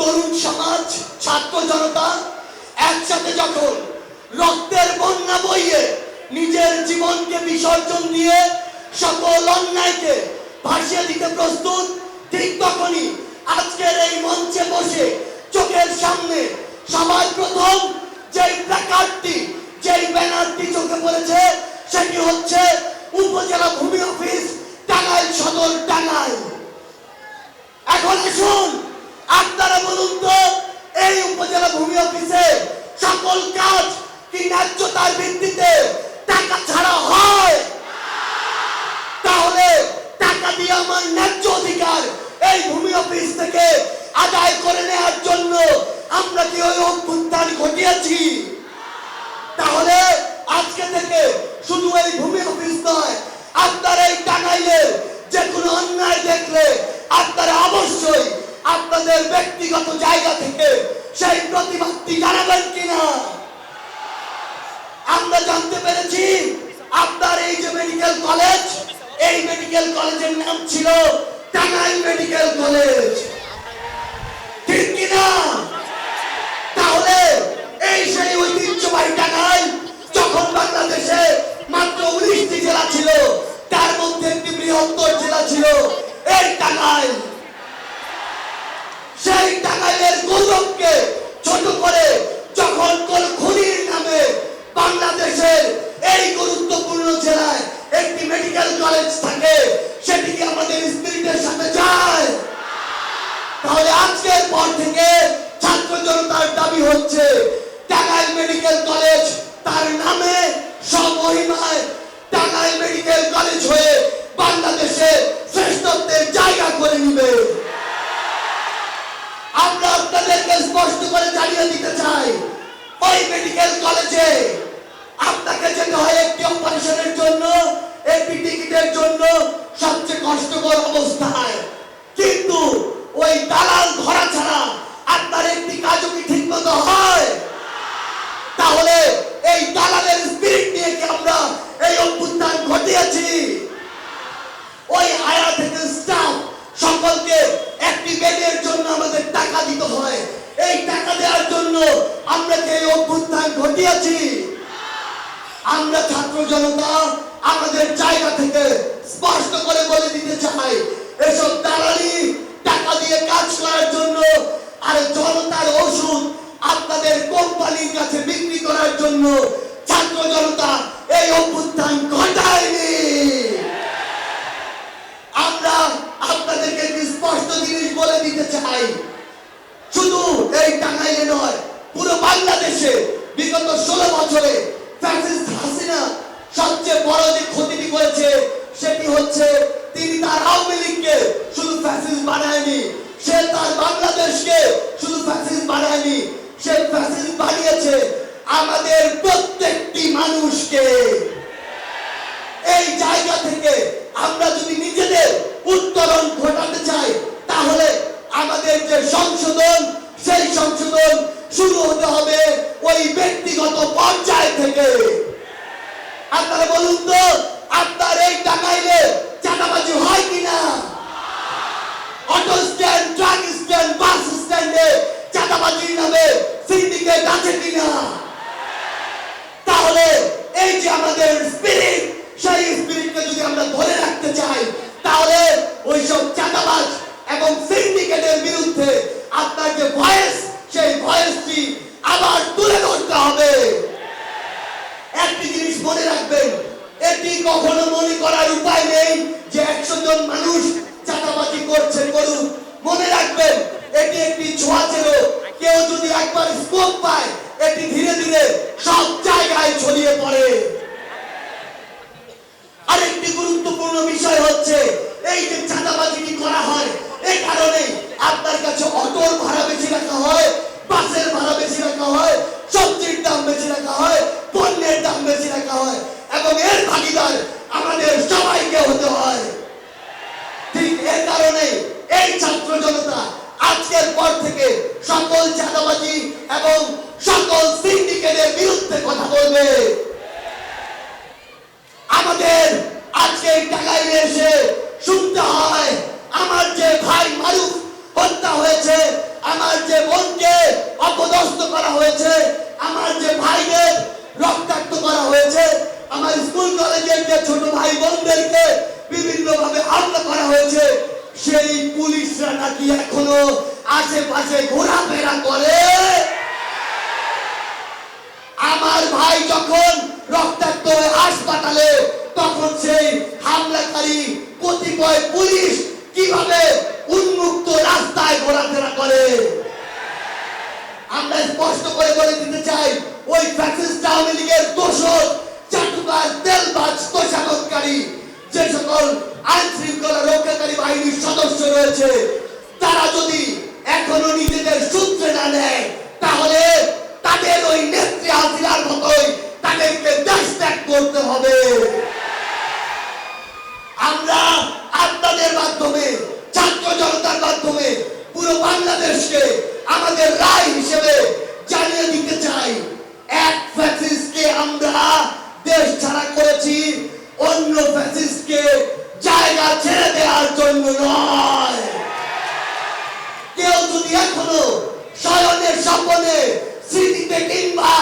তরুণ সমাজ, ছাত্র জনতা, একসাথে যখন রক্তের বন্যা বইয়ে নিজের জীবনকে বিসর্জন দিয়ে সকল অন্যায়কে ভাসিয়ে দিতে প্রস্তুত, ঠিক তখনই আজকের এই মঞ্চে বসে চোখের সামনে সবার প্রথম যেই প্ল্যাকার্ডটি, যেই ব্যানারটি চোখে পড়েছে, সেটি হচ্ছে উপজেলা ভূমি অফিস, টাঙ্গাইল সদর, টাঙ্গাইল। এখন আসুন। আপনারা বলুন তো, এই উপজেলা ভূমি অফিসে সকল কাজ কি ন্যায্যতার ভিত্তিতে টাকা ছাড়া হয়? তাহলে টাকা দিয়ে আমার ন্যায্য অধিকার এই ভূমি অফিস থেকে আদায় করে নেওয়ার জন্য আমরা কি ওই অভ্যুত্থান ঘটিয়েছি? তাহলে আজকে থেকে শুধু এই ভূমি অফিস নয়, আপনার এই টাঙ্গাইলের যে কোনো অন্যায় দেখলে টাঙ্গাইল সেই টাঙ্গাইলের গৌরবকে স্পষ্ট করে জানিয়ে দিতে চাই। ওই মেডিকেল কলেজে আপনাকে যেতে হয় একটি অপারেশনের জন্য, একটি টিকিটের জন্য সবচেয়ে কষ্টকর অবস্থায়। কিন্তু ওই দালাল ধরা ছাড়া আপনার একটি কাজও কি ঠিক মতো হয় তাহলে এই দালালের স্পিরিট নিয়ে কি আমরা এই অভ্যুত্থান ঘটিয়েছি ওই আয়া থেকে স্টাফ সকলকে একটি বেডের জন্য আমাদের টাকা দিতে হয় এই টাকা দেওয়ার জন্য আমরা কি এই অভ্যুত্থান ঘটিয়েছি আমরা ছাত্র জনতা আমাদের জায়গা থেকে স্পষ্ট করে বলে দিতে চাই, এসব দালালি, টাকা দিয়ে কাজ করার জন্য আর জনতার ওষুধ আপনাদের কোম্পানির কাছে বিক্রি করার জন্য ছাত্র জনতা এই অভ্যুত্থান ঘটায়নি আমরা আপনাদেরকে একটি স্পষ্ট জিনিস বলে দিতে চাই শুধু এই টাঙ্গাইলে নয় পুরো বাংলাদেশে বিগত ষোলো বছরে ফ্যাসিস্ট হাসিনা সবচেয়ে বড় যে ক্ষতিটি করেছে সেটি হচ্ছে তিনি তার আওয়ামী লীগকে শুধু ফ্যাসিস্ট বানায়নি সে তার বাংলাদেশকে শুধু ফ্যাসিস্ট বানায়নি, সে ফ্যাসিস্ট বানিয়েছে আমাদের প্রত্যেকটি মানুষকে। এই জায়গা থেকে আমরা যদি নিজেদের উত্তরণ ঘটাতে চাই, তাহলে আমাদের যে সংশোধন, সেই সংশোধন শুরু হতে হবে ওই ব্যক্তিগত পর্যায় থেকে। আপনারা বলুন তো আপনার এই টাকাইলে চাঁদাবাজি হয় কিনা auto stand truck stand bus স্ট্যান্ডে চাঁদাবাজির নামে সিন্ডিকেট আছে কিনা তাহলে এই যে আমাদের স্পিরিট সেই স্পিরিটকে যদি আমরা ধরে রাখতে চাই, তাহলে ওইসব চাঁদাবাজ এবং সিন্ডিকেটের বিরুদ্ধে আপনার যে ভয়েস সেই ভয়েসটি আবার তুলে ধরতে হবে। একটি জিনিস মনে রাখবেন, এটি কখনো মনে করার উপায় নেই যে একশো জন মানুষ সেই পুলিশরা নাকি এখনও আশেপাশে ঘোরাফেরা করে? আমার ভাই যখন রক্তাক্ত হাসপাতালে, তখন সেই হামলাকারী কতিপয় পুলিশ কীভাবে উন্মুক্ত রাস্তায় ঘোরাফেরা করে? আমরা স্পষ্ট করে বলে দিতে চাই, ওই ফ্যাসিস্ট আওয়ামী লীগের দোষ চাটুকার তেলবাজ তোষাগতকারী যে সকল আইন রক্ষাকারী বাহিনীর সদস্য রয়েছে। তারা যদি এখনও নিজেদের সূত্রে না নেয়, তাহলে তাদের ওই নেত্রী হাসিনার মতোই তাদেরকে দেশ ত্যাগ করতে হবে। আমরা আপনাদের মাধ্যমে, ছাত্র জনতার মাধ্যমে পুরো বাংলাদেশকে আমাদের রায় হিসেবে জানিয়ে দিতে চাই। এক ফ্যাসিস্টকে আমরা দেশ ছাড়া করেছি, অন্য ফ্যাসিস্টকে শয়নের স্বপনে স্মৃতিতে কিংবা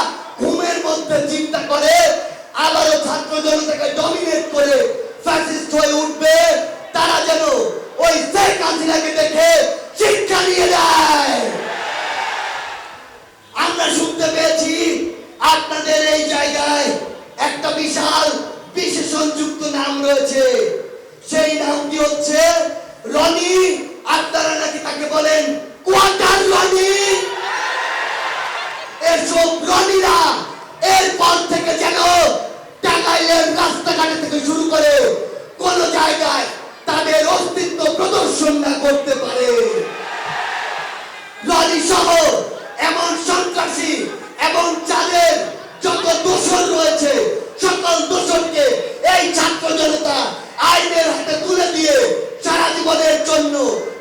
ঘুমের মধ্যে চিন্তা করে, আবারও ছাত্র জনতাকে ডমিনেট করে ফ্যাসিস্ট হয়ে উঠবে তারা যেন ওই শেখ হাসিনাকে দেখে শিক্ষা নিয়ে দেয় আমরা শুনতে পেয়েছি আপনাদের এই জায়গায় একটা বিশাল বিশেষণযুক্ত নাম রয়েছে সেই নামটি হচ্ছে রনি আপনারা নাকি তাকে বলেন কোয়ার্টার রনি এসব রনিরা এরপর থেকে যেন টাঙ্গাইলের রাস্তাঘাটে থেকে শুরু করে কোন জায়গায় তাদের অস্তিত্ব প্রদর্শন না করতে পারে রনি সহ এমন সন্ত্রাসী এবং যাদের যত দোষর রয়েছে সকল দোষরকে এই ছাত্র জনতা আইনের হাতে তুলে দিয়ে সারা জীবনের জন্য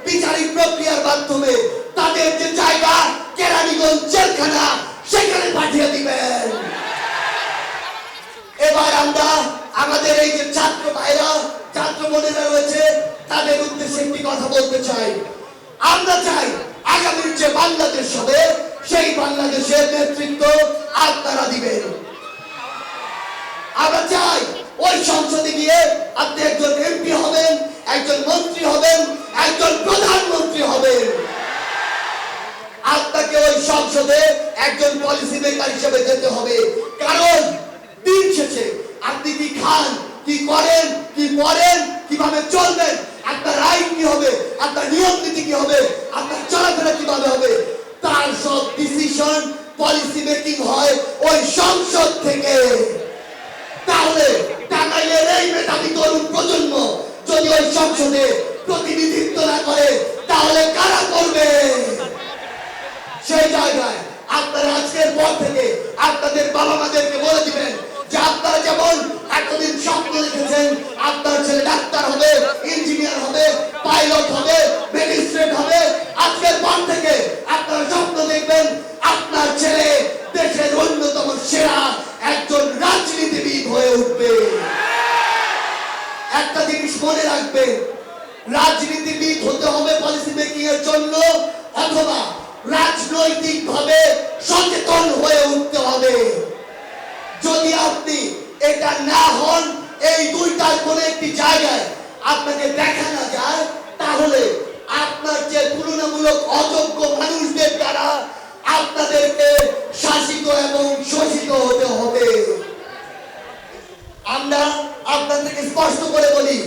বিচারিক প্রক্রিয়ার মাধ্যমে তাদের যে জায়গা, কেরানীগঞ্জ জেলখানা, সেখানে পাঠিয়ে দিবেন। এবার আমরা আমাদের এই যে ছাত্র ভাইরা, ছাত্র বোনেরা রয়েছে, তাদের উদ্দেশ্যে একটি কথা বলতে চাই। আমরা চাই আগামীর যে বাংলাদেশ হবে, সেই বাংলাদেশের নেতৃত্ব আপনারা দিবেন। আমরা চাই ওই সংসদে গিয়ে আপনি একজন এমপি হবেন, একজন মন্ত্রী হবেন, একজন প্রধানমন্ত্রী হবেন। আপনাকে ওই সংসদে একজন পলিসি মেকার হিসেবে যেতে হবে। কারণ দিন শেষে আপনি কি খান, কি করেন, কি পড়েন, কীভাবে চলবেন, আপনার আইন কি হবে, আপনার নিয়ম নীতি কি হবে, আপনার চলাফেরা কীভাবে হবে, তার সব ডিসিশন পলিসি মেকিং হয় ওই সংসদ থেকে তাহলে টাঙ্গাইলের এই মেধাবী তরুণ প্রজন্ম যদি ওই সংসদে প্রতিনিধিত্ব না করে তাহলে কারা করবে সেই জায়গায় আপনারা আজকের পর থেকে আপনাদের বাবা মাদেরকে বলে দিবেন যে আপনারা যেমন এতদিন স্বপ্ন দেখেছেন আপনার ছেলে ডাক্তার হবে ইঞ্জিনিয়ার হবে পাইলট হবে ম্যাজিস্ট্রেট হবে আজকের পর থেকে আপনারা স্বপ্ন দেখবেন আপনার ছেলে দেশের অন্যতম সেরা একজন রাজনীতিবিদ হয়ে উঠবে একটা জিনিস মনে রাখবেন রাজনীতিবিদ হতে হবে পলিসি মেকিং এর জন্য, অথবা রাজনৈতিক ভাবে সচেতন হয়ে উঠতে হবে। যদি আপনি এটা না হন, এই দুইটার কোনো একটি জায়গায় আপনাকে দেখা না যায়, তাহলে আপনার যে তুলনামূলক অযোগ্য মানুষদের দ্বারা আপনাদেরকে শাসিত এবং শোষিত হতে হবে আমরা আপনাদেরকে স্পষ্ট করে বলি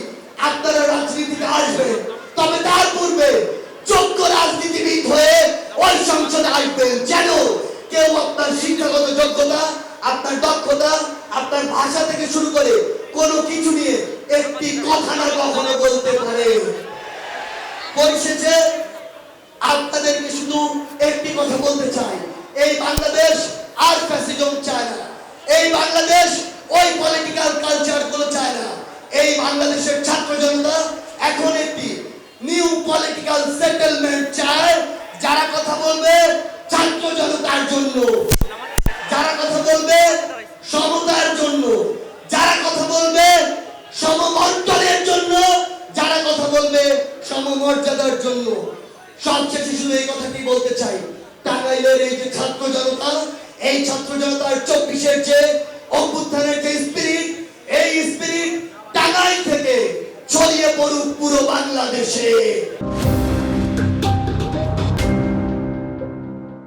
আপনারা রাজনীতিতে আসবেন তবে তার পূর্বে যোগ্য রাজনীতিবিদ হয়ে ওই সংসদে আসবেন যেন কেউ আপনার শিক্ষাগত যোগ্যতা আপনার দক্ষতা, আপনার ভাষা থেকে শুরু করে কোনো কিছু নিয়ে একটি কথা না কখনো বলতে পারে। পরিশেষে আপনাদেরকে শুধু একটি কথা বলতে চাই। এই বাংলাদেশ আর ফ্যাসিজম চায় না। এই বাংলাদেশ ওই পলিটিক্যাল কালচারগুলো চায় না। এই বাংলাদেশের ছাত্র জনতা এখন একটি নিউ পলিটিক্যাল সেটেলমেন্ট চায়। যারা কথা বলবে ছাত্র জনতার জন্য। সমমর্যাদার জন্য সবশেষে শুধু এই কথাটি বলতে চাই। টাঙ্গাইলের এই যে ছাত্র জনতা, এই ছাত্র জনতার চব্বিশের যে অভ্যুত্থানের যে স্পিরিট এই স্পিরিট টাঙ্গাইল থেকে ছড়িয়ে পড়ুক পুরো বাংলাদেশে।